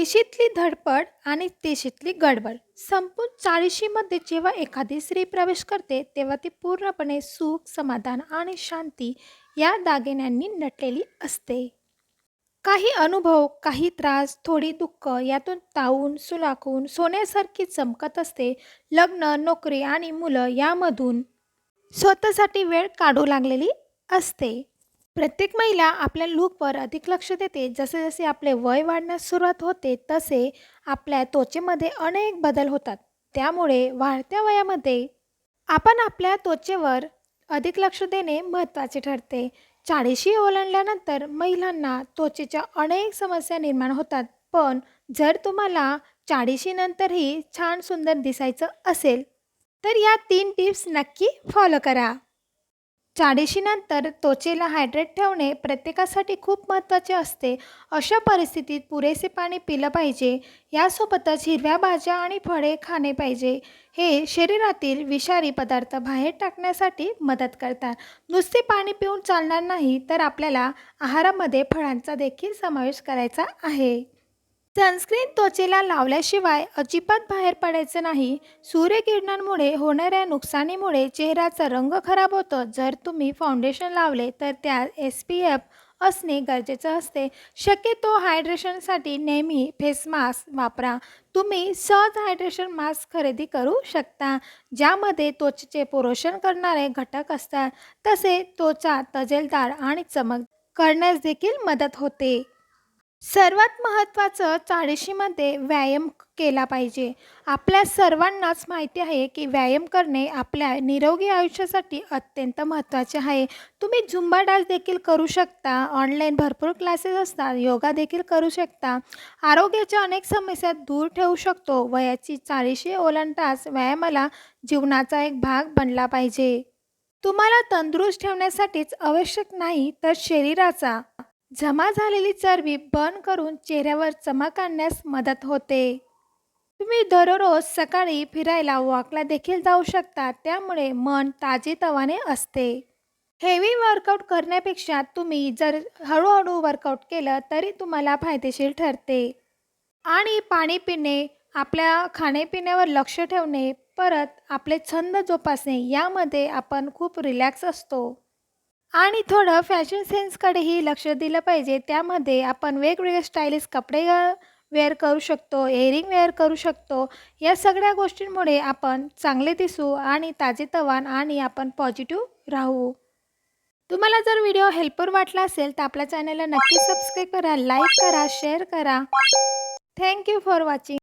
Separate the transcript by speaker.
Speaker 1: इशीतली धडपड आणि तेशीतली गडबड संपूर्ण चाळीशीमध्ये जेव्हा एखादी स्त्री प्रवेश करते तेव्हा ती पूर्णपणे सुख समाधान आणि शांती या दागिन्यांनी नटलेली असते. काही अनुभव काही त्रास थोडी दुःख यातून तावून सुलाखून सोन्यासारखी चमकत असते. लग्न नोकरी आणि मुलं यामधून स्वतःसाठी वेळ काढू लागलेली असते. प्रत्येक महिला आपल्या लूकवर अधिक लक्ष देते. जसे जसे आपले वय वाढण्यास सुरुवात होते तसे आपल्या त्वचेमध्ये अनेक बदल होतात. त्यामुळे वाढत्या वयामध्ये आपण आपल्या त्वचेवर अधिक लक्ष देणे महत्त्वाचे ठरते. चाळीशी ओलांडल्यानंतर महिलांना त्वचेच्या अनेक समस्या निर्माण होतात. पण जर तुम्हाला चाळीशीनंतरही छान सुंदर दिसायचं असेल तर या तीन टिप्स नक्की फॉलो करा. चाळीशीनंतर त्वचेला हायड्रेट ठेवणे प्रत्येकासाठी खूप महत्त्वाचे असते. अशा परिस्थितीत पुरेसे पाणी पिलं पाहिजे. यासोबतच हिरव्या भाज्या आणि फळे खाणे पाहिजे. हे शरीरातील विषारी पदार्थ बाहेर टाकण्यासाठी मदत करतात. नुसते पाणी पिऊन चालणार नाही तर आपल्याला आहारामध्ये फळांचा देखील समावेश करायचा आहे. सनस्क्रीन त्वचेला लावल्याशिवाय अजिबात बाहेर पडायचं नाही. सूर्यकिरणांमुळे होणाऱ्या नुकसानीमुळे चेहऱ्याचा रंग खराब होतो. जर तुम्ही फाउंडेशन लावले तर त्यात एस पी एफ असणे गरजेचं असते. शक्यतो हायड्रेशनसाठी नेहमी फेस मास्क वापरा. तुम्ही सहज हायड्रेशन मास्क खरेदी करू शकता ज्यामध्ये त्वचेचे पोषण करणारे घटक असतात. तसे त्वचा तजेलदार आणि चमक करण्यास देखील मदत होते. सर्वात महत्त्वाचं चाळीशीमध्ये व्यायाम केला पाहिजे. आपल्या सर्वांनाच माहिती आहे की व्यायाम करणे आपल्या निरोगी आयुष्यासाठी अत्यंत महत्त्वाचे आहे. तुम्ही झुंबा डान्स देखील करू शकता ऑनलाईन भरपूर क्लासेस असतात योगा देखील करू शकता. आरोग्याच्या अनेक समस्या दूर ठेवू शकतो. वयाची चाळीशी ओलांडताच व्यायामाला जीवनाचा एक भाग बनला पाहिजे. तुम्हाला तंदुरुस्त ठेवण्यासाठीच आवश्यक नाही तर शरीराचा जमा झालेली चरबी बर्न करून चेहऱ्यावर चमक आणण्यास मदत होते. तुम्ही दररोज सकाळी फिरायला वॉकला देखील जाऊ शकता त्यामुळे मन ताजेतवाने असते. हेवी वर्कआउट करण्यापेक्षा तुम्ही जर हळूहळू वर्कआउट केलं तरी तुम्हाला फायदेशीर ठरते. आणि पाणी पिणे आपल्या खाण्यापिण्यावर लक्ष ठेवणे परत आपले छंद जोपासणे यामध्ये आपण खूप रिलॅक्स असतो. आणि थोडं फॅशन सेन्सकडेही लक्ष दिलं पाहिजे. त्यामध्ये आपण वेगवेगळे स्टाईलिश कपडे वेअर करू शकतो एअरिंग वेअर करू शकतो. या सगळ्या गोष्टींमुळे आपण चांगले दिसू आणि ताजेतवान आणि आपण पॉझिटिव्ह राहू. तुम्हाला जर व्हिडिओ हेल्पफुल वाटला असेल तर आपल्या चॅनलला नक्की सबस्क्राईब करा लाईक करा शेअर करा. Thank you for watching